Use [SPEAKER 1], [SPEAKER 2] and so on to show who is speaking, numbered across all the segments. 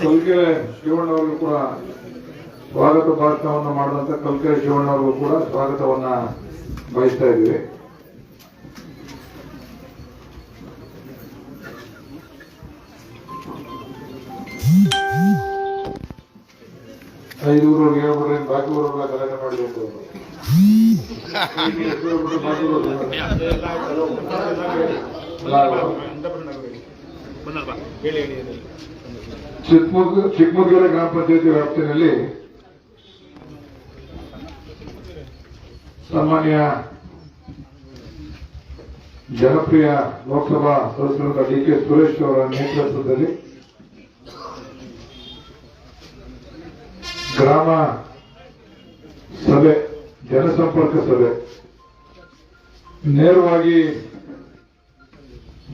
[SPEAKER 1] ಕಲ್ಕೆರೆ ಅವರು ಕೂಡ ಸ್ವಾಗತ ಭಾಷಣವನ್ನು ಮಾಡಿದಂತ ಕಲ್ಕೆರೆ ಅವರು ಕೂಡ ಸ್ವಾಗತವನ್ನ ಬಯಸ್ತಾ ಇದ್ದೀವಿ. ಐದು ಊರವ್ರಿಗೆ ಹೇಳ್ಬಿಡ್ರಿ ಬಾಕಿ ಊರವ್ರೆಲ್ಲ ಗಲಾಟೆ ಮಾಡಬೇಕು. ಬಾಕಿ ಊರವ್ರು ಚಿಕ್ಕಮಗಳೂರು ಗ್ರಾಮ ಪಂಚಾಯತಿ ವ್ಯಾಪ್ತಿಯಲ್ಲಿ ಸಾಮಾನ್ಯ ಜನಪ್ರಿಯ ಲೋಕಸಭಾ ಸದಸ್ಯರಾದ ಡಿ ಕೆ ಸುರೇಶ್ ಅವರ ನೇತೃತ್ವದಲ್ಲಿ ಗ್ರಾಮ ಸಭೆ, ಜನಸಂಪರ್ಕ ಸಭೆ ನೇರವಾಗಿ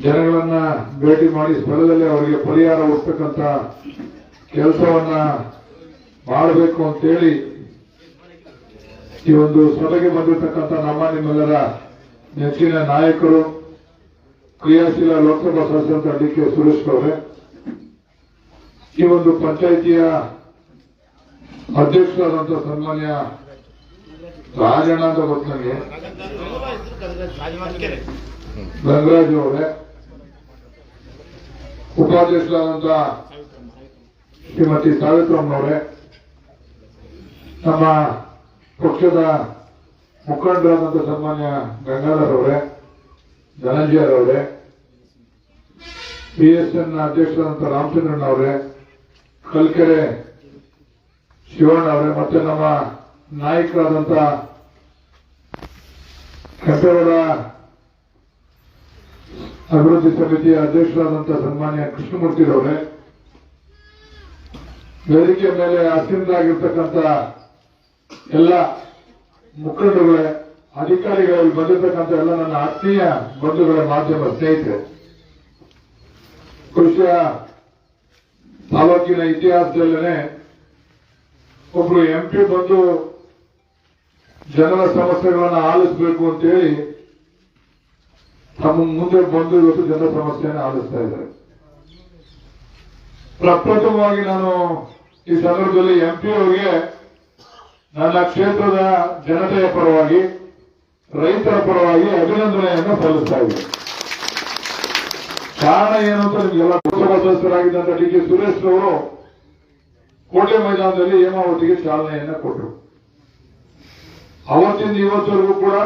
[SPEAKER 1] ಜನಗಳನ್ನ ಭೇಟಿ ಮಾಡಿ ಸ್ಥಳದಲ್ಲಿ ಅವರಿಗೆ ಪರಿಹಾರ ಹುಡ್ತಕ್ಕಂತ ಕೆಲಸವನ್ನ ಮಾಡಬೇಕು ಅಂತೇಳಿ ಈ ಒಂದು ಸಭೆಗೆ ಬಂದಿರತಕ್ಕಂತ ನಮ್ಮ ನಿಮ್ಮೆಲ್ಲರ ನೆಚ್ಚಿನ ನಾಯಕರು ಕ್ರಿಯಾಶೀಲ ಲೋಕಸಭಾ ಸದಸ್ಯರಂತ ಡಿ ಕೆ ಸುರೇಶ್ ಅವರೇ. ಈ ಒಂದು ಪಂಚಾಯಿತಿಯ ಅಧ್ಯಕ್ಷರಾದಂಥ ಸನ್ಮಾನ್ಯ ರಾಜಣ್ಣ ಅಂತ ಗೊತ್ತು ನನಗೆ ಗಂಗರಾಜ್ ಅವರೇ. ಉಪಾಧ್ಯಕ್ಷರಾದಂತಹ ಶ್ರೀಮತಿ ಸಾವಿತ್ರಮ್ಮನವರೇ, ನಮ್ಮ ಪಕ್ಷದ ಮುಖಂಡರಾದಂತಹ ಸನ್ಮಾನ್ಯ ಗಂಗಾಧರ್ ಅವರೇ ಧನಂಜಯರ್ ಅವರೇ ಪಿಎಸ್ಎನ್ ಅಧ್ಯಕ್ಷರಾದಂತಹ ರಾಮಚಂದ್ರಣ್ಣ ಅವರೇ ಕಲ್ಕೆರೆ ಶಿವಣ್ಣ ಅವರೇ ಮತ್ತೆ ನಮ್ಮ ನಾಯಕರಾದಂತಹ ಕೆಂಪೇಗೌಡ ಅಭಿವೃದ್ಧಿ ಸಮಿತಿಯ ಅಧ್ಯಕ್ಷರಾದಂತಹ ಸನ್ಮಾನ್ಯ ಕೃಷ್ಣಮೂರ್ತಿರವರೇ ವೇದಿಕೆ ಮೇಲೆ ಆಸೀನರಾಗಿರ್ತಕ್ಕಂಥ ಎಲ್ಲ ಮುಖಂಡರುಗಳೇ, ಅಧಿಕಾರಿಗಳಲ್ಲಿ ಬಂದಿರತಕ್ಕಂಥ ಎಲ್ಲ ನನ್ನ ಆತ್ಮೀಯ ಬಂಧುಗಳ ಮಾಧ್ಯಮ ಸ್ನೇಹಿತರೆ, ಬಹುಶಃ ತಾಲೂಕಿನ ಇತಿಹಾಸದಲ್ಲೇನೆ ಒಬ್ರು ಎಂಪಿ ಬಂದು ಜನರ ಸಮಸ್ಯೆಗಳನ್ನು ಆಲಿಸಬೇಕು ಅಂತೇಳಿ ತಮ್ಮ ಮುಂದೆ ಬಂದು ಇವತ್ತು ಜನರ ಸಮಸ್ಯೆಯನ್ನು ಆಲಿಸ್ತಾ ಇದ್ದಾರೆ. ಪ್ರಪ್ರಥಮವಾಗಿ ನಾನು ಈ ಸಂದರ್ಭದಲ್ಲಿ ಎಂಪಿ ಅವರಿಗೆ ನನ್ನ ಕ್ಷೇತ್ರದ ಜನತೆಯ ಪರವಾಗಿ, ರೈತರ ಪರವಾಗಿ ಅಭಿನಂದನೆಯನ್ನು ಸಲ್ಲಿಸ್ತಾ ಇದ್ದೇನೆ. ಕಾರಣ ಏನು ಅಂತ ನಿಮಗೆಲ್ಲ ಲೋಕಸಭಾ ಸದಸ್ಯರಾಗಿದ್ದಂತ ಡಿ ಕೆ ಸುರೇಶ್ ಅವರು ಕೋಟೆ ಮೈದಾನದಲ್ಲಿ ಹೇಮಾವತಿಗೆ ಚಾಲನೆಯನ್ನ ಕೊಟ್ಟರು. ಅವತ್ತಿಂದ ಇವತ್ತವರೆಗೂ ಕೂಡ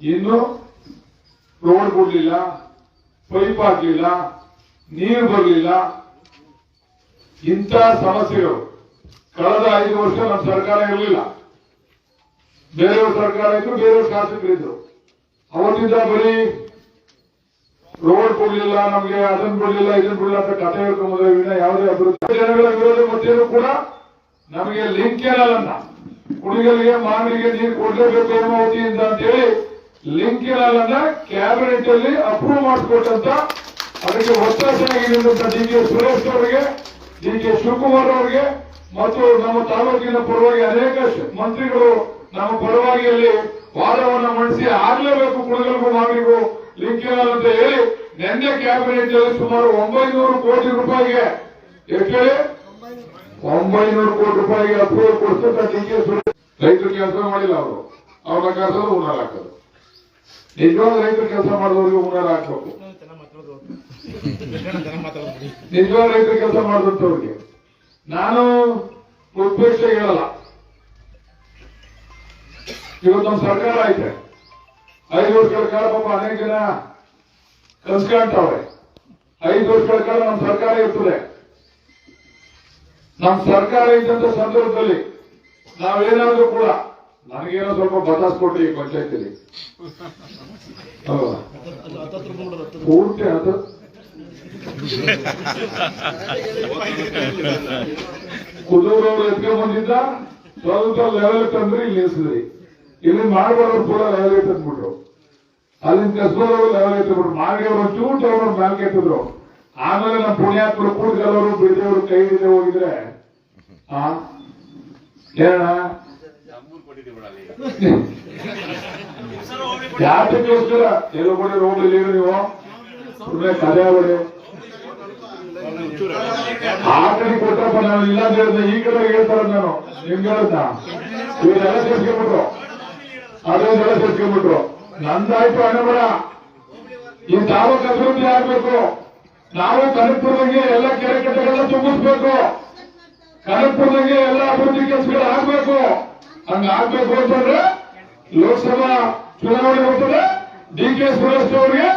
[SPEAKER 1] ಇನ್ನೂ ರೋಡ್ ಕೊಡ್ಲಿಲ್ಲ ಪೈಪ್ ಹಾಕ್ಲಿಲ್ಲ, ನೀರು ಬರಲಿಲ್ಲ. ಇಂಥ ಸಮಸ್ಯೆಗಳು. ಕಳೆದ ಐದು ವರ್ಷ ನಮ್ಮ ಸರ್ಕಾರ ಇರಲಿಲ್ಲ. ಬೇರೆಯವ್ರ ಸರ್ಕಾರ ಇದ್ರು, ಬೇರೆಯವ್ರ ಶಾಸಕರಿದ್ರು ಅವತ್ತಿಂದ ಬರೀ ರೋಡ್ ಕೊಡ್ಲಿಲ್ಲ ನಮಗೆ ಅದನ್ನ ಬಿಡಲಿಲ್ಲ ಇದನ್ನ ಬಿಡಲಿಲ್ಲ ಅಂತ ಕಥೆ ಹೇಳ್ಕೊಂಬುದ್ರೆ ವಿನ ಯಾವುದೇ ಅಭಿವೃದ್ಧಿ ಜನಗಳ ವಿರೋಧ ಮಧ್ಯೆಯೂ ಕೂಡ ನಮಗೆ ಲಿಂಕ್ ಏನಲ್ಲ. ಕುಡಿಗಳಿಗೆ ಮಾನವಿಗೆ ನೀರು ಕೊಡ್ಲೇಬೇಕು ಅಂತ ಅಂತೇಳಿ ಲಿಂಕ್ ಅನ್ನ ಕ್ಯಾಬಿನೆಟ್ ಅಲ್ಲಿ ಅಪ್ರೂವ್ ಮಾಡಿಸ್ಕೊಟ್ಟಂತ ಅದಕ್ಕೆ ಒತ್ತಾಸನಾಗಿರುವಂತ ಡಿ ಕೆ ಸುರೇಶ್ ಅವರಿಗೆ, ಡಿ ಕೆ ಶಿವಕುಮಾರ್ ಅವರಿಗೆ, ಮತ್ತು ನಮ್ಮ ತಾಲೂಕಿನ ಪರವಾಗಿ ಅನೇಕ ಮಂತ್ರಿಗಳು ನಮ್ಮ ಪರವಾಗಿ ಅಲ್ಲಿ ವಾದವನ್ನು ಮಂಡಿಸಿ ಆಗ್ಲೇಬೇಕು ಕುಣಗಲ್ಗೂ ಮಾಡಬೇಕು ಲಿಂಕ್ ಅಂತ ಹೇಳಿ ನಿನ್ನೆ ಕ್ಯಾಬಿನೆಟ್ ಅಲ್ಲಿ ಸುಮಾರು ಒಂಬೈನೂರು ಕೋಟಿ ರೂಪಾಯಿಗೆ ಎಷ್ಟು ಒಂಬೈನೂರು ಕೋಟಿ ರೂಪಾಯಿಗೆ ಅಪ್ರೂವಲ್ ಕೊಡ್ತಂತ ಡಿ ಕೆ ಸುರೇಶ್. ರೈತರು ಕೆಲಸ ಮಾಡಿಲ್ಲ ಅವರು. ಅವ್ರನ್ನ ಕರೆಸೋದು ಉನ್ನಾರ ಹಾಕೋದು. ನಿಜವಾದ ರೈತರು ಕೆಲಸ ಮಾಡಿದವ್ರಿಗೆ ಉನ್ನಾರ ಹಾಕ್ಬೇಕು. ನಿಜವಾದ ರೈತರು ಕೆಲಸ ಮಾಡಿದಂತವ್ರಿಗೆ ನಾನು ಉದ್ದೇಶ ಹೇಳಲ್ಲ. ಇವತ್ತು ನಮ್ಮ ಸರ್ಕಾರ ಐತೆ. ಐದು ವರ್ಷಗಳ ಕಾಲ ಪಾಪ ಅನೇಕ ಜನ ಐದು ವರ್ಷಗಳ ಕಾಲ ನಮ್ಮ ಸರ್ಕಾರ ಇರ್ತದೆ. ನಮ್ಮ ಸರ್ಕಾರ ಇದ್ದಂತ ಸಂದರ್ಭದಲ್ಲಿ ನಾವೇನಾದ್ರೂ ಕೂಡ ನನಗೇನೋ ಸ್ವಲ್ಪ ಬತಾಸ್ ಈ ಪಂಚಾಯತಿಲಿ? ಪೂರ್ತಿ ಅದು. ಕುದೂರವ್ರು ಎತ್ಕೊಂಡ್ ಬಂದಿದ್ದ, ಸ್ವಲ್ಪ ಲೆವೆಲ್ ತಂದ್ರಿ, ಇಲ್ಲಿ ನಿಲ್ಸಿದ್ರಿ. ಇಲ್ಲಿ ಮಾಡಬಾರ್ದು ಕೂಡ ಲೆವೆಲ್ ತಂದ್ಬಿಟ್ರು ಅಲ್ಲಿಂದ ಕಸ್ಬೋದವರು ಲೆವೆಲ್ ಎತ್ತಿಬಿಟ್ರು ಮಾಗಡಿಯವರು ಚೂಟ್ ಅವರು ಮ್ಯಾಲ್ಗೆ ಎತ್ತಿದ್ರು. ಆಮೇಲೆ ನಮ್ಮ ಪುಣ್ಯಾತ್ಮರು ಕೂಡ್ಗಲವರು ಬಿಡದೇವರು ಕೈ ಹಿಡಿದೇ ಹೋಗಿದ್ರೆ, ಆ ಹೇಳೋಣ ಯಾತಕ್ಕೋಸ್ಕರ ಎಲ್ಲೋ ಕೊಡಿ ರೋಡ್ ನೀವು. ಸುಮ್ಮನೆ ಬಿಡಿ ಆ ಕೊಟ್ಟಪ್ಪ ನಾನು ಇಲ್ಲ ಅಂತ ಈ ಕಡೆ ಹೇಳ್ತಾರ ನಾನು. ನಿಮ್ಗೆ ಹೇಳದ್ನ ಇವರೆಲ್ಲ ಸೇರ್ಸ್ಕೊಂಡ್ಬಿಟ್ರು. ಅದನ್ನೆಲ್ಲ ಸೇರ್ಸ್ಕೊಂಡ್ಬಿಟ್ರು. ನಂದಾಯ್ತು ಹಣಬರ ಈ ತಾಲೂಕು ಅಭಿವೃದ್ಧಿ ಆಗ್ಬೇಕು ನಾವು ಕನಕಪುರದಂಗೆ ಎಲ್ಲ ಕೆರೆ ಕಟ್ಟೆಗಳನ್ನ ತುಂಬಿಸ್ಬೇಕು. ಕನಕಪುರದಂಗೆ ಎಲ್ಲ ಅಭಿವೃದ್ಧಿ ಕೆಲಸಗಳು ಆಗ್ಬೇಕು. ಹಂಗ ಆಗ್ಬೇಕು ಅಂತಂದ್ರೆ ಲೋಕಸಭಾ ಚುನಾವಣೆ ಬರ್ತದೆ ಡಿ ಕೆ ಸುರೇಶ್ ಅವರಿಗೆ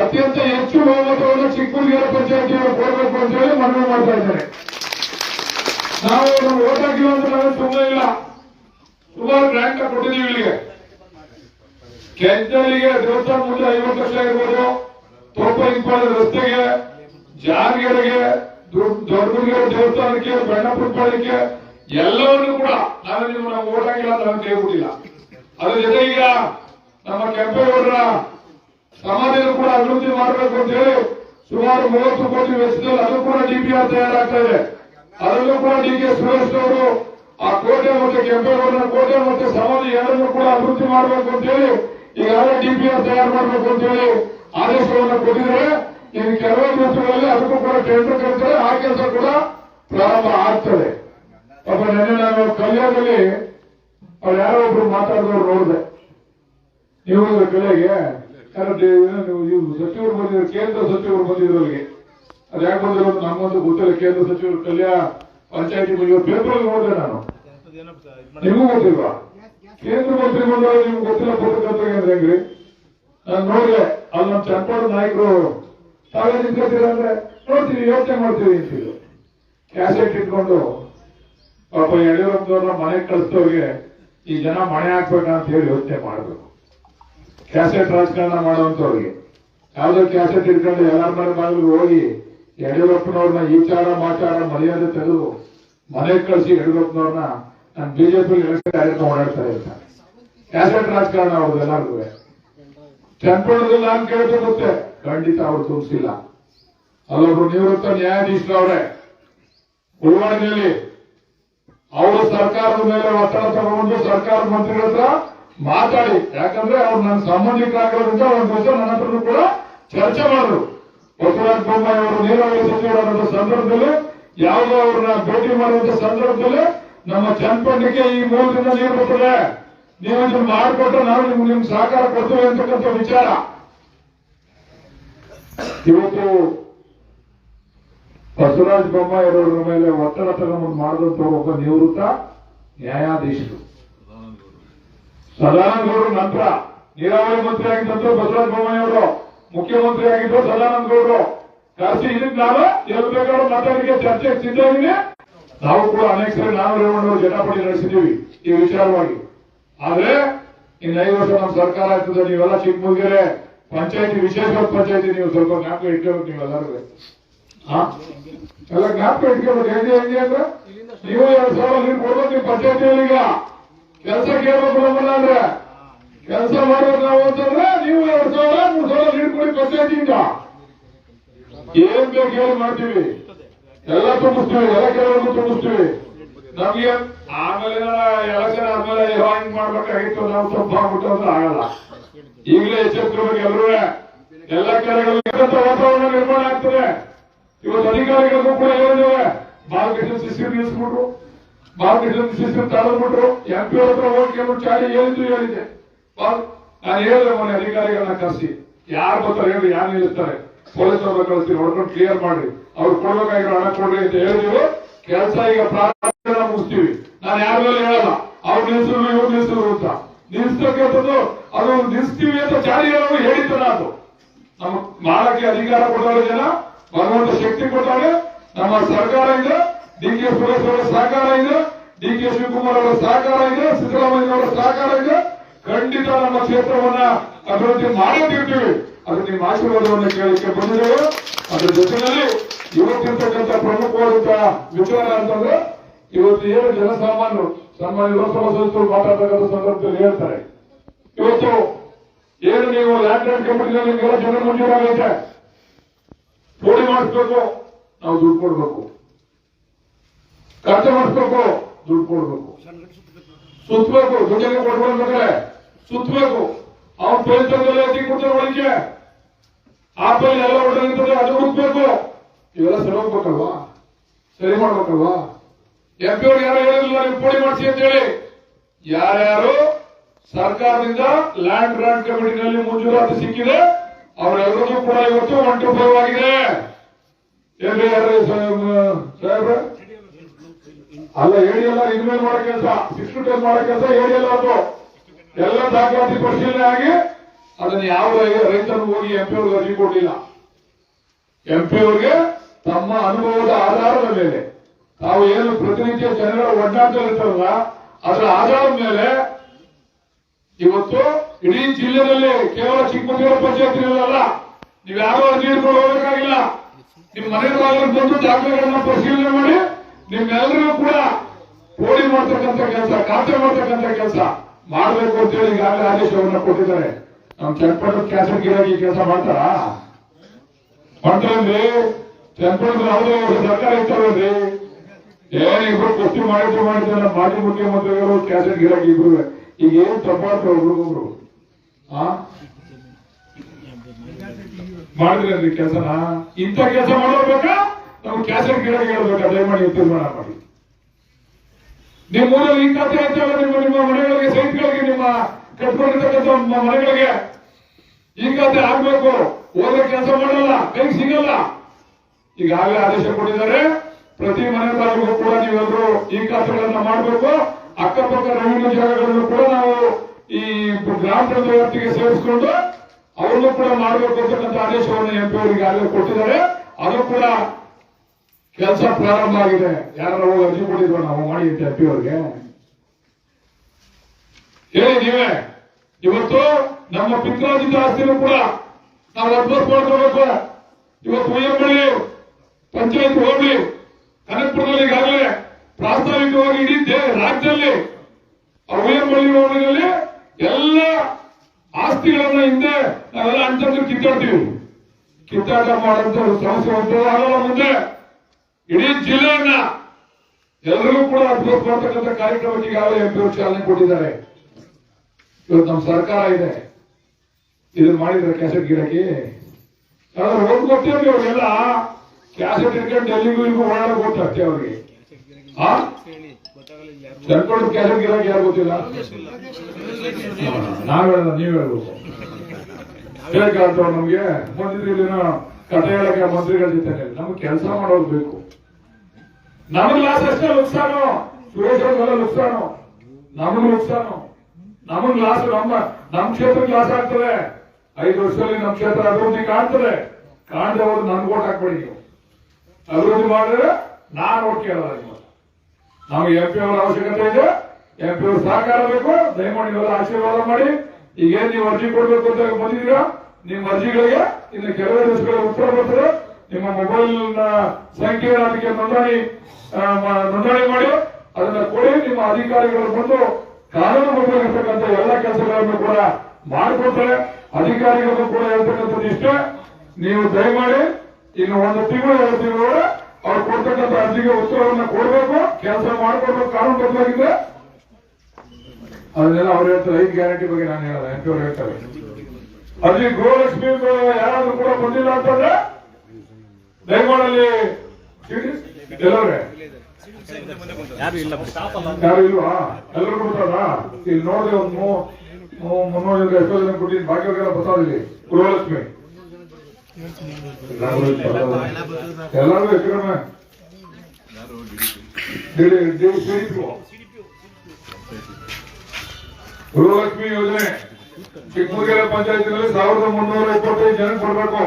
[SPEAKER 1] ಅತ್ಯಂತ ಹೆಚ್ಚು ಬಹುಮತವನ್ನು ಚಿಕ್ಕಮಗಳೂರು ಪಂಚಾಯತಿಯವರು ಕೊಡಬೇಕು ಅಂತ ಹೇಳಿ ಮನವಿ ಮಾಡ್ತಾ ಇದ್ದಾರೆ. ನಾವು ಓಟ್ ಹಾಕಿಲ್ಲ ಅಂತ ನಾವು ಸುಮ್ಮನೆ ಇಲ್ಲ. ಸುಮಾರು ರ್ಯಾಂಕ್ ಕೊಟ್ಟಿದ್ದೀವಿ ಇಲ್ಲಿಗೆ. ಕೆಂಚಳಿಗೆ ದೇವಸ್ಥಾನ ಮುಂದೆ ಐವತ್ತು ಲಕ್ಷ ಇರ್ಬೋದು ತೋಪ ಇಂಪಾದ ರಸ್ತೆಗೆ ದೊಡ್ಡ ದೊಡ್ಡ ದೇವಸ್ಥಾನಕ್ಕೆ ಬೆಣ್ಣಪುರ ಪಾಳ್ಯಕ್ಕೆ ಎಲ್ಲವನ್ನು ಕೂಡ ನಾನು ನಿಮ್ಮನ್ನ ಓಟ್ ಅಂತ ನಾನು ಕೇಳ್ಬಿಟ್ಟಿಲ್ಲ ಅದ್ರ ಜೊತೆ ಈಗ ನಮ್ಮ ಕೆಂಪೇಗೌಡರ ಸಮಾಧಿಯನ್ನು ಕೂಡ ಅಭಿವೃದ್ಧಿ ಮಾಡಬೇಕು ಅಂತ ಹೇಳಿ ಸುಮಾರು ಮೂವತ್ತು ಕೋಟಿ ವೆಚ್ಚದಲ್ಲಿ ಅದು ಕೂಡ ಡಿಪಿಆರ್ ತಯಾರಾಗ್ತಾ ಇದೆ. ಅದರಲ್ಲೂ ಕೂಡ ಡಿ ಕೆ ಸುರೇಶ್ ಅವರು ಆ ಕೋಟೆ ಮತ್ತು ಕೆಂಪೇಗೌಡರ ಕೋಟೆ ಮತ್ತು ಸಮಾಧಿ ಎರಡನ್ನೂ ಕೂಡ ಅಭಿವೃದ್ಧಿ ಮಾಡಬೇಕು ಅಂತ ಹೇಳಿ ಈಗಾಗಲೇ ಡಿಪಿಆರ್ ತಯಾರು ಮಾಡಬೇಕು ಅಂತ ಹೇಳಿ ಆದೇಶವನ್ನು ಕೊಟ್ಟಿದ್ದಾರೆ. ಈಗ ಕೆಲವೇ ದಿವಸಗಳಲ್ಲಿ ಅದಕ್ಕೂ ಕೂಡ ಟೆಂಡರ್ ಕರೀತಾರೆ ಆ ಕೆಲಸ ಕೂಡ ಪ್ರಾರಂಭ ಆಗ್ತದೆ. ಪಾಪ ನೆನ್ನೆ ಕಲ್ಯಾಣದಲ್ಲಿ ಅವ್ರು ಯಾರೋ ಒಬ್ರು ಮಾತಾಡಿದವ್ರು ನೋಡಿದೆ. ನೀವು ಏನೋ ನೀವು ಸಚಿವರು ಬಂದಿದ್ರು, ಕೇಂದ್ರ ಸಚಿವರು ಬಂದಿದ್ರು ಅಲ್ಲಿಗೆ ಅದು ಯಾಕೆ ಬಂದಿರೋ ನಮ್ಮಂತೂ ಗೊತ್ತಿಲ್ಲ ಕೇಂದ್ರ ಸಚಿವರು ಕಲ್ಯಾಣ ಪಂಚಾಯತಿ ಬಗ್ಗೆ ಪೇಪರ್ ನೋಡಿದೆ ನಾನು. ನಿಮಗೂ ಗೊತ್ತಿಲ್ವಾ? ಕೇಂದ್ರ ಮಂತ್ರಿ ಮಂಡಲ ನಿಮ್ಗೆ ಗೊತ್ತಿಲ್ಲ ಪತ್ರಕರ್ತರಿಗೆ ಅಂದ್ರೆ ಹೆಂಗ್ರಿ? ನಾನು ನೋಡಿದೆ, ಅಲ್ಲಿ ನಮ್ಮ ಚಂಪಾಡ ನಾಯಕರು, ತಾವೇ ನಿಂತ್ಕೊತೀರ ಅಂದ್ರೆ ನೋಡ್ತೀವಿ ಯೋಚನೆ ಮಾಡ್ತೀವಿ ಅಂತೀವಿ ಕ್ಯಾಸೆಟ್ ಇಟ್ಕೊಂಡು ಪಾಪ ಯಡಿಯೂರಪ್ಪನವ್ರನ್ನ ಮನೆಗೆ ಕಳಿಸ್ತವ್ರಿಗೆ ಈ ಜನ ಮನೆ ಹಾಕ್ಬೇಕಂತ ಹೇಳಿ ಯೋಚನೆ ಮಾಡಬೇಕು. ಕ್ಯಾಸೆಟ್ ರಾಜಕಾರಣ ಮಾಡುವಂತವ್ರಿಗೆ. ಯಾವ್ದೋ ಕ್ಯಾಸೆಟ್ ಇಟ್ಕೊಂಡು ಎಲ್ಲರ ಮನೆ ಬಾಗಿಲು ಹೋಗಿ ಯಡಿಯೂರಪ್ಪನವ್ರನ್ನ ಈಚಾರ ಮಾಚಾರ ಮರ್ಯಾದೆ ತೆಗೆದು ಮನೆಗೆ ಕಳಿಸಿ ಯಡಿಯೂರಪ್ಪನವ್ರನ್ನ ನಾನು ಬಿಜೆಪಿ ಡೈರೆಕ್ಟ್ ಓಡಾಡ್ತಾರೆ ಅಂತ ಕ್ಯಾಸೆಟ್ ರಾಜಕಾರಣ ಅವ್ರದ್ದು ಎಲ್ಲರಿಗೂ ಚನ್ನಪಟ್ಟಣದಲ್ಲಿ ನಾನು ಕೇಳ್ತಾ ಗೊತ್ತೆ ಖಂಡಿತ ಅವ್ರು ತುಂಬಿಸಿಲ್ಲ. ಅಲ್ಲೊಬ್ರು ನಿವೃತ್ತ ನ್ಯಾಯಾಧೀಶರವ್ರೆ. ಉಳ್ವಣಿಗೆಯಲ್ಲಿ ಅವರು ಸರ್ಕಾರದ ಮೇಲೆ ಒತ್ತಡ ತಗೊಂಡು ಸರ್ಕಾರ ಮಂತ್ರಿಗಳ ಹತ್ರ ಮಾತಾಡಿ. ಯಾಕಂದ್ರೆ ಅವ್ರು ನನ್ನ ಸಂಬಂಧಿಕರಾಗಿರೋದ್ರಿಂದ ಒಂದು ದಿವಸ ನನ್ನ ಹತ್ರನೂ ಕೂಡ ಚರ್ಚೆ ಮಾಡಿದ್ರು. ಬಸವರಾಜ ಬೊಮ್ಮಾಯಿ ಅವರು ನೀರಾವರಿ ಸಚಿವರಾದ ಸಂದರ್ಭದಲ್ಲಿ, ಯಾವುದೋ ಅವ್ರನ್ನ ಭೇಟಿ ಮಾಡುವಂತ ಸಂದರ್ಭದಲ್ಲಿ ನಮ್ಮ ಚನ್ನಪಟ್ಟಣಕ್ಕೆ ಈ ಮೂಲದಿಂದ ನೀರು ಬರ್ತದೆ. ನೀವು ಇದನ್ನು ಮಾಡಿಕೊಟ್ರೆ ನಾವು ನಿಮ್ಗೆ ನಿಮ್ಗೆ ಸಹಕಾರ ಕೊಡ್ತೀವಿ ಅಂತಕ್ಕಂಥ ವಿಚಾರ. ಇವತ್ತು ಬಸವರಾಜ ಬೊಮ್ಮಾಯಿ ಅವರ ಮೇಲೆ ಒತ್ತಡ ತಗೊಂಡು ಮಾಡಿದಂತ ಒಬ್ಬ ನಿವೃತ್ತ ನ್ಯಾಯಾಧೀಶರು. ಸದಾನಂದ ಗೌಡರು ನಂತರ ನೀರಾವರಿ ಮಂತ್ರಿ ಆಗಿದ್ದಂತೂ ಬಸವರಾಜ ಬೊಮ್ಮಾಯಿ ಅವರು ಮುಖ್ಯಮಂತ್ರಿ ಆಗಿದ್ದು ಸದಾನಂದ ಗೌಡರು ಕರೆಸಿ, ಇದಕ್ಕೆ ನಾನು ಎಲ್ಲಿ ಬೇಕಾದ್ರೂ ಚರ್ಚೆ ಚರ್ಚೆಗೆ ಇದ್ದೀನಿ ನಾವು ಕೂಡ ಅನೇಕ ಸರಿ ನಾವು ರೇವಣ್ಣವರು ಜಟಾಪಟಿ ನಡೆಸಿದ್ದೀವಿ ಈ ವಿಚಾರವಾಗಿ. ಆದ್ರೆ, ಇನ್ನು ಐದು ವರ್ಷ ನಮ್ಮ ಸರ್ಕಾರ ಆಗ್ತದೆ, ನೀವೆಲ್ಲ ಚಿಕ್ಕಮಗಳೂರೇ, ಪಂಚಾಯತಿ ವಿಶೇಷ ಪಂಚಾಯತಿ, ನೀವು ಸ್ವಲ್ಪ ನಾಲ್ಕು ಇಟ್ಕೋಬೇಕು ನೀವೆಲ್ಲರೂ? ಎಲ್ಲ ಜ್ಞಾಪಕ ಇಟ್ಕೋಬೇಕು. ಹೆಂಗೆ ಹೆಂಗೆ ಅಂದ್ರೆ? ನೀವು ಎರಡ್ ಸಾವಿರ ನೀವು ಕೊಡ್ಬೇಕು ನೀವು ಪಂಚಾಯತಿಯಲ್ಲಿ ಈಗ. ಕೆಲಸ ಕೇಳ್ಬೇಕು ನಮ್ಮನ್ನ ಅಂದ್ರೆ. ಕೆಲಸ ಮಾಡ್ಬೇಕು ನಾವು ಅಂತಂದ್ರೆ ನೀವು ಎರಡ್ ಸಾವಿರ, ಮೂರ್ ಸಾವಿರ ನೀರು ಕೊಡಿ ಪಂಚಾಯತಿಯಿಂದ. ಏನ್ ಬೇಕು ಹೇಳಿ ಮಾಡ್ತೀವಿ. ಎಲ್ಲ ತುಂಬಿಸ್ತೀವಿ, ಎಲ್ಲ ಕೆಲವೊಂದು ತುಂಬಿಸ್ತೀವಿ. ನಮ್ಗೆ ಆಮೇಲೆ ಎಲೆಕ್ಷನ್ ಆದ್ಮೇಲೆ ಹಿಂಗ್ ಮಾಡ್ಬೇಕಾಗಿತ್ತು, ನಾವು ತಪ್ಪು ಆಗ್ಬಿಟ್ಟು ಅಂತ ಆಗಲ್ಲ. ಈಗಲೇ ಎಚ್ಚೆತ್ಕೋಬೇಕು ಎಲ್ಲರೂ ಎಲ್ಲ ಇದ್ದಂತ ವಾತಾವರಣ ನಿರ್ಮಾಣ ಆಗ್ತದೆ. ಇವತ್ತು ಅಧಿಕಾರಿಗಳಿಗೂ ಕೂಡ ಹೇಳಿದ್ದೇವೆ ಬಾಲಕೃಷ್ಣ ಸಿಸ್ಟಮ್ ನಿಲ್ಲಿಸ್ಬಿಟ್ರು. ಬಾಲಕೃಷ್ಣ ಸಿಸ್ಟಮ್ ಎಂ ಪಿ ಹತ್ರ ಹೋಗಿ ಕೇಳ್ಬಿಟ್ಟು ಚಾಳಿ ಹೇಳಿದ್ದು. ಹೇಳಿದ್ದೆ ನಾನು ಹೇಳಿದೆ ಮೊನ್ನೆ ಅಧಿಕಾರಿಗಳನ್ನ ಕರೆಸಿ. ಯಾರು ಬರ್ತಾರೆ ಹೇಳಿ, ಯಾರು ನಿಲ್ಲಿಸ್ತಾರೆ? ಪೊಲೀಸ್ ಅವ್ರನ್ನ ಕಳಿಸಿ ಹೊಡ್ಕೊಂಡು ಕ್ಲಿಯರ್ ಮಾಡ್ರಿ. ಅವ್ರು ಕೊಡ್ಬೇಕಾಗಿರೋ ಹಣ ಕೊಡ್ರಿ ಅಂತ ಹೇಳಿದ್ರು ಕೆಲಸ ಈಗ ಪ್ರಾರಂಭ ಮುಗಿಸ್ತೀವಿ. ನಾನು ಯಾರ ಮೇಲೆ ಹೇಳಲ್ಲ. ಅವ್ರು ನಿಲ್ಸಿದ್ರು, ಇವ್ರು ನಿಲ್ಸಿದ್ರು ಅಂತ. ನಿಲ್ಸ್ತಕ್ಕಂಥದ್ದು ಅದು ನಿಲ್ಸ್ತೀವಿ ಅಂತ ಜಾರಿ ಹೇಳೋರು ಹೇಳಿದ್ದ ಅದು ನಮ್ಗೆ ಮಾಡಕ್ಕೆ ಅಧಿಕಾರ ಕೊಡೋರು ಜನ ಭಗವಂತ ಶಕ್ತಿ ಕೊಟ್ಟಾಗ ನಮ್ಮ ಸರ್ಕಾರ ಇದೆ. ಡಿ ಕೆ ಸುರೇಶ್ ಅವರ ಸಹಕಾರ ಇದೆ. ಡಿ ಕೆ ಶಿವಕುಮಾರ್ ಅವರ ಸಹಕಾರ ಇದೆ. ಸಿದ್ದರಾಮಯ್ಯ ಅವರ ಸಹಕಾರ ಇದೆ. ಖಂಡಿತ ನಮ್ಮ ಕ್ಷೇತ್ರವನ್ನ ಅಭಿವೃದ್ಧಿ ಮಾಡುತ್ತಿರ್ತೀವಿ ತೀರ್ತೀವಿ ಅದು ನಿಮ್ಮ ಆಶೀರ್ವಾದವನ್ನು ಕೇಳಲಿಕ್ಕೆ ಬಂದಿದ್ದೇವೆ. ಅದ್ರ ಜೊತೆಯಲ್ಲಿ ಇವತ್ತಿರ್ತಕ್ಕಂಥ ಪ್ರಮುಖವಾದಂತಹ ವಿಚಾರ ಅಂತಂದ್ರೆ ಇವತ್ತು ಏನು ಜನಸಾಮಾನ್ಯರು, ಸನ್ಮಾನ್ಯ ಲೋಕಸಭಾ ಸದಸ್ಯರು ಮಾತಾಡ್ತಕ್ಕಂಥ ಸಂದರ್ಭದಲ್ಲಿ ಹೇಳ್ತಾರೆ. ಇವತ್ತು ಏನು ನೀವು ಲ್ಯಾಂಡ್ ಲ್ಯಾಂಡ್ ಕಂಪನಿನಲ್ಲಿ ಜನ ಮಂಜೂರಾಗೈತೆ? ಪೋಡಿ ಮಾಡಿಸ್ಬೇಕು, ನಾವು ದುಡ್ಡು ಕೊಡ್ಬೇಕು. ಖರ್ಚು ಮಾಡಿಸ್ಬೇಕು, ದುಡ್ಡು ಕೊಡ್ಬೇಕು. ಸುತ್ತಬೇಕು ದುಡ್ಡನ್ನು ಕೊಡ್ಬೇಕಾದ್ರೆ ಸುತ್ತಬೇಕು ಅವ್ನು ಪೈಲ್ ತಂದೆಲ್ಲ ಎತ್ತಿ ಕೊಡ್ತಾರೆ ಒಳಗೆ ಆ ಪೈಲ್ ಎಲ್ಲ ಒಳಗಿರ್ತದೆ ಅದು ಹುಡುಕ್ಬೇಕು. ಇವೆಲ್ಲ ಸರಿ ಹೋಗ್ಬೇಕಲ್ವಾ? ಸರಿ ಮಾಡ್ಬೇಕಲ್ವಾ? ಎಂ ಪಿ ಅವ್ರು ಯಾರು ಹೇಳಿಲ್ಲ ನೀವು ಪೋಡಿ ಮಾಡಿಸಿ ಅಂತ ಹೇಳಿ. ಯಾರ್ಯಾರು ಸರ್ಕಾರದಿಂದ ಲ್ಯಾಂಡ್ ಗ್ರಾಂಟ್ ಕಮಿಟಿನಲ್ಲಿ ಮಂಜೂರಾತಿ ಸಿಕ್ಕಿದೆ ಅವರೆಲ್ಲರಿಗೂ ಕೂಡ ಇವತ್ತು ಒನ್ ಟು ಫೈವ್ ಆಗಿದೆ ಏನ್ರಿ ಯಾರು ಸಾಹೇಬ್ರೆ? ಅಲ್ಲ ಹೇಳಿ ಎಲ್ಲ ಇನ್ಮೇಲ್ ಮಾಡೋ ಕೆಲಸ. ಸಿಕ್ಸ್ ಟೆನ್ ಮಾಡೋ ಕೆಲಸ ಎಲ್ಲ ಅದು. ಎಲ್ಲ ದಾಖಲಾತಿ ಪರಿಶೀಲನೆ ಆಗಿ ಅದನ್ನ ಯಾವ ರೈತರು ಹೋಗಿ ಎಂಪಿ ಅವ್ರಿಗೆ ಅರ್ಜಿ ಕೊಡಲಿಲ್ಲ ಎಂ ಪಿ ಅವ್ರಿಗೆ ತಮ್ಮ ಅನುಭವದ ಆಧಾರದ ಮೇಲೆ ತಾವು ಏನು ಪ್ರತಿನಿತ್ಯ ಜನಗಳ ಒಡನಾಟದಲ್ಲಿರ್ತಾರಲ್ಲ, ಅದರ ಆಧಾರದ ಮೇಲೆ ಇವತ್ತು ಇಡೀ ಜಿಲ್ಲೆಯಲ್ಲಿ ಕೇವಲ ಚಿಕ್ಕಮಗಳೂರು ಪಂಚಾಯತಿನಲ್ಲ ನೀವು ಯಾರು ಅರ್ಜಿ ಹೋಗಬೇಕಾಗಿಲ್ಲ ನಿಮ್ಮ ಮನೆ ಬಾಗಿಲು ಬಂದು ದಾಖಲೆಗಳನ್ನ ಪರಿಶೀಲನೆ ಮಾಡಿ ನಿಮ್ಮೆಲ್ಲರಿಗೂ ಕೂಡ ಪೋಡಿ ಮಾಡ್ತಕ್ಕಂಥ ಕೆಲಸ ಖಾತೆ ಮಾಡ್ತಕ್ಕಂಥ ಕೆಲಸ ಮಾಡಬೇಕು ಅಂತೇಳಿ ಈಗಾಗಲೇ ಆದೇಶವನ್ನ ಕೊಟ್ಟಿದ್ದಾರೆ. ನಮ್ಮ ಚಟ್ಪಟ ಕ್ಯಾಸೆಟ್ ಈ ಕೆಲಸ ಮಾಡ್ತಾರಾ? ಮಾಡ್ತಾರಲ್ರಿ ಯಾವುದೇ ಒಂದು ಸರ್ಕಾರ ಇರ್ತಾರಲ್ರಿ ಏನ್ ಇಬ್ರು ಮಾಡಿದ್ರು ಮಾಡಿದ್ರೆ ಮಾಜಿ ಮುಖ್ಯಮಂತ್ರಿಗಳು ಕ್ಯಾಸೆಟ್ ಗಿರಾಕಿ ಇಬ್ರು. ಈಗ ಏನ್ ತಪ್ಪಾಡ್ತಾರೆ ಒಬ್ರಿಗೊಬ್ರು? ಮಾಡಿದ್ರಿ ಕೆಲಸನ? ಇಂಥ ಕೆಲಸ ಮಾಡೋಬೇಕಾ ನಾವು ಕ್ಯಾಸೆಟ್ ಗಿಡ ಹೇಳ್ಬೇಕಾ ದಯಮಾಡಿ ತೀರ್ಮಾನ ಮಾಡಿ. ನಿಮ್ಮ ಊರಲ್ಲಿ ಹೇಳಿ ನಿಮ್ಮ ನಿಮ್ಮ ಮನೆಗಳಿಗೆ, ಸೈಟ್ಗಳಿಗೆ, ನಿಮ್ಮ ಕಟ್ಕೊಂಡಿರ್ತಕ್ಕಂಥ ಮನೆಗಳಿಗೆ ಈ ಕತೆ ಆಗ್ಬೇಕು. ಓದೋ ಕೆಲಸ ಮಾಡಲ್ಲ, ಕೈಗೆ ಸಿಗಲ್ಲ. ಈಗಾಗಲೇ ಆದೇಶ ಕೊಟ್ಟಿದ್ದಾರೆ. ಪ್ರತಿ ಮನೆ ಬಾಗಿಲಿಗೂ ಕೂಡ ನೀವೆಲ್ಲರೂ ಈ ಖಾತೆಗಳನ್ನ ಮಾಡಬೇಕು. ಅಕ್ಕಪಕ್ಕ ರೆವಿನ್ಯೂ ಜಾಗಗಳನ್ನು ಕೂಡ ನಾವು ಈ ಗ್ರಾಮ ಪಂಚಾಯತ್ ವ್ಯಾಪ್ತಿಗೆ ಸೇರಿಸಿಕೊಂಡು ಅವ್ರನ್ನೂ ಕೂಡ ಮಾಡಬೇಕು ಅಂತಕ್ಕಂಥ ಆದೇಶವನ್ನು ಎಂ ಪಿ ಅವರಿಗೆ ಆಗಲೇ ಕೊಟ್ಟಿದ್ದಾರೆ. ಅದು ಕೂಡ ಕೆಲಸ ಪ್ರಾರಂಭ ಆಗಿದೆ. ಯಾರು ಹೋಗಿ ಅರ್ಜಿ ಕೊಟ್ಟಿದ್ರು ನಾವು ಮಾಡಿ ಎಂ ಪಿ ಅವರಿಗೆ. ಹೇಳಿ ನೀವೇ. ಇವತ್ತು ನಮ್ಮ ಪಿತ್ರಾಜಿತ ಆಸ್ತಿನೂ ಕೂಡ ನಾವು ಅಡ್ಜಸ್ಟ್ ಮಾಡ್ಕೋಬೇಕು. ಇವತ್ತು ಉಯ್ಯಂಬಳ್ಳಿ ಪಂಚಾಯತ್ ಹೋಗ್ಲಿ. ಕನಕಪುರದಲ್ಲಿ ಈಗಾಗಲೇ ಪ್ರಾಸ್ತಾವಿಕವಾಗಿ ಇಡೀ ರಾಜ್ಯದಲ್ಲಿ ಉಯ್ಯಂಬಳ್ಳಿ ಹೋಬಳಿಯಲ್ಲಿ ಎಲ್ಲ ಆಸ್ತಿಗಳನ್ನ ಹಿಂದೆ ನಾವೆಲ್ಲ ಅಂಚಂದ್ರೆ ಕಿತ್ತಾಡ್ತೀವಿ. ಕಿತ್ತಾಟ ಮಾಡುವಂತ ಸಮಸ್ಯೆ ಉಂಟಾಗಲ್ಲ ಮುಂದೆ. ಇಡೀ ಜಿಲ್ಲೆಯನ್ನ ಎಲ್ಲರಿಗೂ ಕೂಡ ಅದ್ಭುತ ಮಾಡ್ತಕ್ಕಂಥ ಕಾರ್ಯಕ್ರಮಕ್ಕೆ ಈಗಾಗಲೇ ಎಂ ಚಾಲನೆ ಕೊಟ್ಟಿದ್ದಾರೆ. ಇವತ್ತು ನಮ್ಮ ಸರ್ಕಾರ ಇದೆ. ಇದನ್ನ ಮಾಡಿದ್ರೆ ಕ್ಯಾಸೆಟ್ ಗಿಡಕ್ಕೆ. ಯಾವ್ದಾದ್ರು ಓದ್ ಗೊತ್ತೇನ್ರಿ ಅವ್ರಿಗೆಲ್ಲ. ಕ್ಯಾಸೆಟ್ ಇಟ್ಕೊಂಡು ಡೆಲ್ಲಿಗೂ ಇಲ್ಲಿಗೂ ಓಡಾಡ ಗೊತ್ತಾಗ್ತೇವೆ ಅವ್ರಿಗೆ. ಆ ಚರ್ಕೊಂಡು ಗಿರಾಕ್ ಯಾರು ಗೊತ್ತಿಲ್ಲ? ನಾವ್ ಹೇಳಲ್ಲ ನೀವ್ ಹೇಳ್ಬೇಕು. ಬೇಕಾಗ್ತಾವ ನಮ್ಗೆ ಮಂತ್ರಿಗಳಿನ ಕಥೆ ಹೇಳಕ್ಕೆ ಮಂತ್ರಿಗಳ ಜೊತೆ ನಮ್ಗೆ ಕೆಲಸ ಮಾಡೋದು ಬೇಕು. ನಮಗೆ ಲಾಸ್ ಅಷ್ಟೇ ನುಕ್ಸಾನು. ಸುರೇಶ್ವರ ನುಕ್ಸಾನು. ನಮಗ್ ನುಕ್ಸಾನು. ನಮಗ್ ಲಾಸ್ ನಮ್ಮ ನಮ್ ಕ್ಷೇತ್ರಕ್ಕೆ ಲಾಸ್ ಆಗ್ತದೆ. ಐದು ವರ್ಷದಲ್ಲಿ ನಮ್ ಕ್ಷೇತ್ರ ಅಭಿವೃದ್ಧಿ ಕಾಣ್ತದೆ. ಕಾಣದೆ ಹೋದ್ರೆ ನನ್ಗೆ ಓಟ್ ಹಾಕ್ಬೇಡಿ ನೀವು. ಅಭಿವೃದ್ಧಿ ಮಾಡಿದ್ರೆ ನಾನ್ ಓಟ್ ಕೇಳಲ್ಲ ನಮಗೆ ಎಂ ಪಿ ಅವರ ಅವಶ್ಯಕತೆ ಇದೆ. ಎಂ ಪಿ ಅವರು ಸಹಕಾರ ಬೇಕು. ದಯಮಾಡಿ ನೀವೆಲ್ಲ ಆಶೀರ್ವಾದ ಮಾಡಿ. ಈಗೇನ್ ನೀವು ಅರ್ಜಿ ಕೊಡಬೇಕು ಅಂತ ಬಂದಿದ್ದೀರಾ? ನಿಮ್ಮ ಅರ್ಜಿಗಳಿಗೆ ಇನ್ನು ಕೆಲವೇ ದಿವಸಗಳ ಉತ್ತರ ಬರ್ತದೆ. ನಿಮ್ಮ ಮೊಬೈಲ್ ಸಂಖ್ಯೆ ಅದಕ್ಕೆ ನೋಂದಣಿ ನೋಂದಣಿ ಮಾಡಿ. ಅದನ್ನ ಕೊಡಿ. ನಿಮ್ಮ ಅಧಿಕಾರಿಗಳು ಬಂದು ಕಾನೂನು ಬದ್ಧವಾಗಿರ್ತಕ್ಕಂಥ ಎಲ್ಲ ಕೆಲಸಗಳನ್ನು ಕೂಡ ಮಾಡಿಕೊಡ್ತಾರೆ. ಅಧಿಕಾರಿಗಳು ಕೂಡ ಹೇಳ್ತಕ್ಕಂಥದ್ದು ಇಷ್ಟೇ. ನೀವು ದಯಮಾಡಿ ಇನ್ನು ಒಂದು ತಿಂಗಳು, ಎರಡು ತಿಂಗಳು ಅವ್ರು ಕೊಡ್ತಕ್ಕಂಥ ಅರ್ಜಿಗೆ ಉತ್ತರವನ್ನ ಕೊಡಬೇಕು ಕೆಲಸ ಮಾಡಿಕೊಡ್ಬೇಕು ಕಾನೂನು ಬದಲಾಗಿದೆ. ಅದನ್ನೆಲ್ಲ ಅವ್ರು ಹೇಳ್ತಾರೆ ಐದು ಗ್ಯಾರಂಟಿ ಬಗ್ಗೆ ನಾನು ಹೇಳಲ್ಲ ಎಂಪಿ ಅವ್ರು ಹೇಳ್ತಾರೆ. ಅಲ್ಲಿ ಗೃಹಲಕ್ಷ್ಮಿ ಯಾರಾದ್ರೂ ಕೂಡ ಬಂದಿಲ್ಲ ಅಂತಂದ್ರೆ ದಯಮಾಡಲ್ಲಿ ಎಲ್ಲವ್ರೆ
[SPEAKER 2] ಯಾರು
[SPEAKER 1] ಇಲ್ವಾ? ಎಲ್ಲರೂ ಕೊಡ್ತಾರ ಇಲ್ಲಿ ನೋಡಿದ್ರೆ ಒಂದು ಮುನ್ನೂರ ಎಷ್ಟೋ ಜನ ಕೊಟ್ಟಿದ್ದೀನಿ ಬಾಕಿ ಬರ್ತದಿಲ್ಲಿ ಗೃಹಲಕ್ಷ್ಮಿ ಎಲ್ಲರಿಗೂ ಎಕ್ರಮ ಗೃಹಲಕ್ಷ್ಮಿ ಯೋಜನೆ. ಚಿಕ್ಕಮಗೇರ ಪಂಚಾಯತಿನಲ್ಲಿ ಸಾವಿರದ ಮುನ್ನೂರ ಇಪ್ಪತ್ತೈದು ಜನ ಕೊಡಬೇಕು.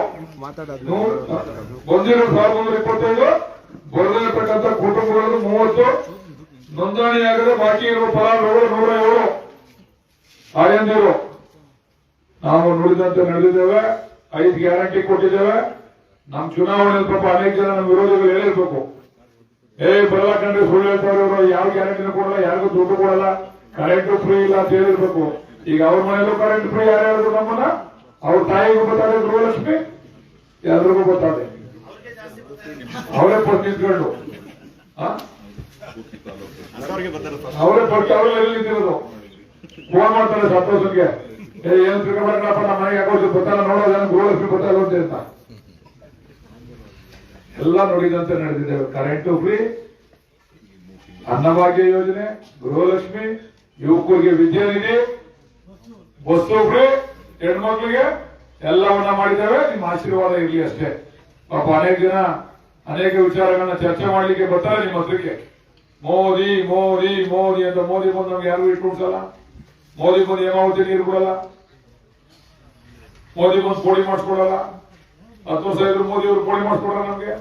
[SPEAKER 1] ಬಂದಿರೋ ಸಾವಿರದ ಮುನ್ನೂರ ಇಪ್ಪತ್ತೈದು ಬರದಿರತಕ್ಕಂಥ ಕುಟುಂಬಗಳು ಮೂವತ್ತು ನೋಂದಣಿಯಾಗದೆ ಬಾಕಿ ಇರುವ ಫಲಾನುಭವಿಗಳು ನೂರ ಏಳು. ಆಯಂದಿರು ನಾವು ನುಡಿದಂತೆ ನಡೆದಿದ್ದೇವೆ. ಐದು ಗ್ಯಾರಂಟಿ ಕೊಟ್ಟಿದ್ದೇವೆ. ನಮ್ಮ ಚುನಾವಣೆಯಲ್ಲಿ ಪಾಪ ಅನೇಕ ಜನ ನಮ್ಮ ವಿರೋಧಿಗಳು ಹೇಳಿರ್ಬೇಕು. ಏ ಬರಲ್ಲ ಕಂಡ್ರೆ ಸುಳ್ಳು ಹೇಳ್ತಾರೆ ಇವರು ಯಾವ ಗ್ಯಾರಂಟಿನೂ ಕೊಡಲ್ಲ, ಯಾರಿಗೂ ದುಡ್ಡು ಕೊಡಲ್ಲ, ಕರೆಂಟ್ ಫ್ರೀ ಇಲ್ಲ ಅಂತ ಹೇಳಿರ್ಬೇಕು. ಈಗ ಅವ್ರ ಮನೆಯಲ್ಲೂ ಕರೆಂಟ್ ಫ್ರೀ, ಯಾರು ಹೇಳಿದ್ರು ನಮ್ಮನ್ನ? ಅವ್ರ ತಾಯಿಗೂ ಗೊತ್ತಾದೆ ಗೃಹಲಕ್ಷ್ಮಿ? ಎಲ್ರಿಗೂ ಗೊತ್ತಾದೆ. ಅವರೇ ಪಟ್ಟು ನಿಂತ್ಕೊಂಡು.
[SPEAKER 2] ಬರ್ತಾರೆ
[SPEAKER 1] ಅವರೇ ಪಟ್ಟು ಅವರೇ ನಿಂತಿರೋದು ಫೋನ್ ಮಾಡ್ತಾರೆ ಸಂತೋಷನ್ಗೆ ಏನ್ ತಿಳ್ಕೊಬೇಕಪ್ಪ ನಮ್ಮ ಮನೆಗೆ ಯಾಕೋ ಗೊತ್ತಲ್ಲ ನೋಡೋದು, ಏನು ಗೃಹಲಕ್ಷ್ಮಿ ಗೊತ್ತಲ್ಲ ಅಂತ? ಹೇಳ್ತಾ ಎಲ್ಲ ನೋಡಿದಂತೆ ನಡೆದಿದ್ದೇವೆ ಕರೆಂಟ್ ಫ್ರೀ ಅನ್ನಭಾಗ್ಯ ಯೋಜನೆ, ಗೃಹಲಕ್ಷ್ಮಿ, ಯುವಕರಿಗೆ ವಿದ್ಯಾನಿಧಿ ಬಸ್ಸು ಫ್ರೀ ಹೆಣ್ಮಕ್ಳಿಗೆ ಎಲ್ಲವನ್ನ ಮಾಡಿದ್ದೇವೆ. ನಿಮ್ಮ ಆಶೀರ್ವಾದ ಇರಲಿ ಅಷ್ಟೇ. ಪಾಪ ಅನೇಕ ಜನ ಅನೇಕ ವಿಚಾರಗಳನ್ನ ಚರ್ಚೆ ಮಾಡ್ಲಿಕ್ಕೆ ಬರ್ತಾರೆ ನಿಮ್ಮ ಹತ್ರಕ್ಕೆ. ಮೋದಿ ಮೋದಿ ಮೋದಿ ಅಂತ ಮೋದಿ ಬಂದು ನಮ್ಗೆ ಯಾರು ಇಟ್ಕೊಡ್ಸಲ್ಲ? ಮೋದಿ ಬಂದು ಹೇಮಾವತಿ ನೀರು ಕೊಡಲ್ಲ. ಮೋದಿ ಬಂದು ಪೋಡಿ ಮಾಡಿಸ್ಕೊಡಲ್ಲ. ಹತ್ತು ವರ್ಷ ಇದ್ರು ಮೋದಿ ಅವರು ಕೋಳಿ ಮಾಡಿಸ್ಕೊಡ್ರ ನಮ್ಗೆ?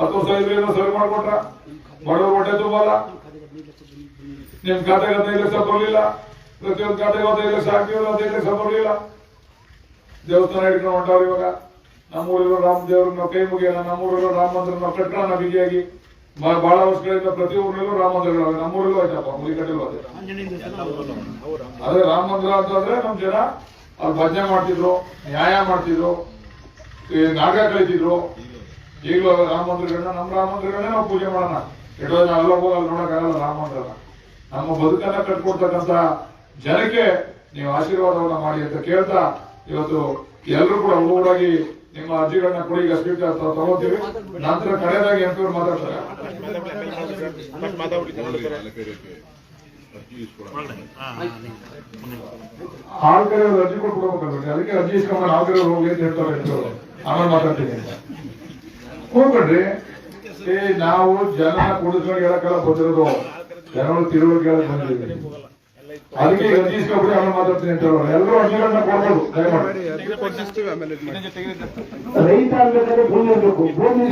[SPEAKER 1] ಹತ್ತು ವರ್ಷ ಇದ್ರು ಏನೋ ಸರಿ ಮಾಡ್ಕೊಟ್ರ? ಬಡವರು ಹೊಟ್ಟೆ ತುಂಬಲ್ಲ. ನಿಮ್ ಖಾತೆಗೆ ಹದಿನೈದು ಲಕ್ಷ ಬರಲಿಲ್ಲ. ಪ್ರತಿಯೊಂದು ಖಾತೆಗೆ ಹದಿನೈದು ಲಕ್ಷ ಹಾಕಿದ್ರು ಹದಿನೈದು ಲಕ್ಷ ಬರಲಿಲ್ಲ. ದೇವಸ್ಥಾನ ಹಿಡ್ಕೊಂಡು ಹೊಂಟವ್ರು ಇವಾಗ. ನಮ್ಮೂರಿರೋ ರಾಮ ದೇವ್ರನ್ನ ಕೈ ಮುಗಿಯೋಣ. ನಮ್ಮೂರಿರೋ ರಾಮ ಮಂದಿರ ಕಟ್ಟಣ ಬಿಗಿಯಾಗಿ. ಬಹಳ ವರ್ಷಗಳಿಂದ ಪ್ರತಿ ಊರಿನಲ್ಲೂ ರಾಮ ಮಂದಿರಗಳು ನಮ್ಮೂರಲ್ಲೂ ಆಯ್ತಪ್ಪ ಮುಗಿಕಟ್ಟಲ್ಲೂ ಅದೇ. ಅದೇ ರಾಮ ಮಂದಿರ ಅಂತಂದ್ರೆ ನಮ್ ಜನ ಅವ್ರು ಭಜನೆ ಮಾಡ್ತಿದ್ರು, ನ್ಯಾಯ ಮಾಡ್ತಿದ್ರು ಈ ನಾಟಕ ಕಲಿತಿದ್ರು. ಈಗಲೂ ರಾಮ ಮಂದಿರಗಳನ್ನ ನಮ್ಮ ರಾಮ ಮಂದಿರಗಳನ್ನೇ ನಾವು ಪೂಜೆ ಮಾಡೋಣ. ಎಷ್ಟೋ ಜನ ಅಲ್ಲ ಹೋಗಿ ಅಲ್ಲಿ ನೋಡಕ್ಕಾಗಲ್ಲ ರಾಮ ಮಂದಿರನ. ನಮ್ಮ ಬದುಕನ್ನ ಕಟ್ಕೊಡ್ತಕ್ಕಂತ ಜನಕ್ಕೆ ನೀವು ಆಶೀರ್ವಾದವನ್ನ ಮಾಡಿ ಅಂತ ಕೇಳ್ತಾ ಇವತ್ತು ಎಲ್ಲರೂ ಕೂಡ ಒಬ್ಬೊಬ್ಬರಾಗಿ ನಿಮ್ಮ ಅರ್ಜಿಗಳನ್ನ ಕೊಡಿ ಈಗ ಸ್ವೀಕಾರ ತಗೋತೀವಿ. ನಂತರ ಕಡೆಯದಾಗಿ ಎಂಟೂರು ಮಾತಾಡ್ತಾರೆ. ಹಾಲ್ ಕರೆ ಅರ್ಜಿ ಕೊಟ್ಟು ಕೊಡ್ಬೇಕಲ್ರಿ ಅದಕ್ಕೆ ಅರ್ಜಿ ಇಸ್ಕೊಂಡ್ ಹಾಲ್ ಕರೆ ಹೋಗಿ ಅಂತ ಹೇಳ್ತಾರೆ ಆಮೇಲೆ ಮಾತಾಡ್ತೀನಿ. ಹೋಗ್ಬಿಡ್ರಿ ನಾವು ಜನ ಕುಡಿಸ್ಕೊಂಡು ಹೇಳಕ್ಕೆಲ್ಲ ಬಂದಿರೋದು ಜನಗಳು ತಿರುವಳಿಕೆ ಬಂದಿದ್ದೀವಿ ಅದಕ್ಕೆ ಈಗ ಅವ್ರು ಮಾತಾಡ್ತೀನಿ ಅಂತ ಹೇಳೋಣ. ಎಲ್ಲರೂ ಅರ್ಜಿಗಳನ್ನ ಕೊಡ್ಬೋದು ದಯಮಾಡಿ.
[SPEAKER 3] ರೈತ ಅಂದ್ರೆ ಭೂಮಿ ಇರಬೇಕು. ಭೂಮಿ